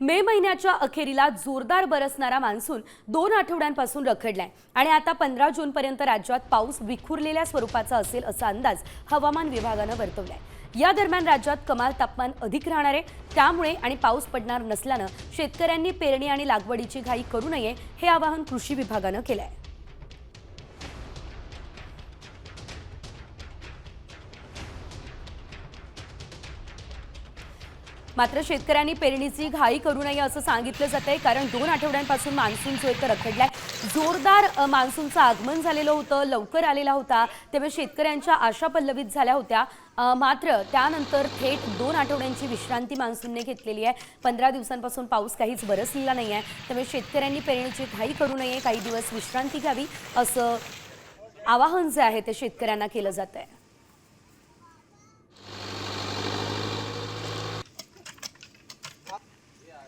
मे महिन्याच्या अखेरीला जोरदार बरसणारा मान्सून दोन आठवड्यांपासून रखडलाय. आणि आता पंधरा जूनपर्यंत राज्यात पाऊस विखुरलेल्या स्वरूपाचा असेल असा अंदाज हवामान विभागानं वर्तवलाय. या दरम्यान राज्यात कमाल तापमान अधिक राहणार आहे. त्यामुळे आणि पाऊस पडणार नसल्यानं शेतकऱ्यांनी पेरणी आणि लागवडीची घाई करू नये हे आवाहन कृषी विभागानं केलं आहे मात्र शेतकऱ्यांनी पेरणीची घाई करू नये असं सांगितलं जात आहे कारण दोन आठवड्यांपासून मान्सून जो एक रखडलाय जोरदार मान्सूनचं आगमन झालेलं होतं लवकर आलेला होता. त्यामुळे शेतकऱ्यांच्या आशा पल्लवित झाल्या होत्या. मात्र त्यानंतर थेट दोन आठवड्यांची विश्रांती मान्सूनने घेतलेली आहे. पंधरा दिवसांपासून पाऊस काहीच बरसलेला नाही आहे त्यामुळे शेतकऱ्यांनी पेरणीची घाई करू नये काही दिवस विश्रांती घ्यावी असं आवाहन जे आहे ते शेतकऱ्यांना केलं जात आहे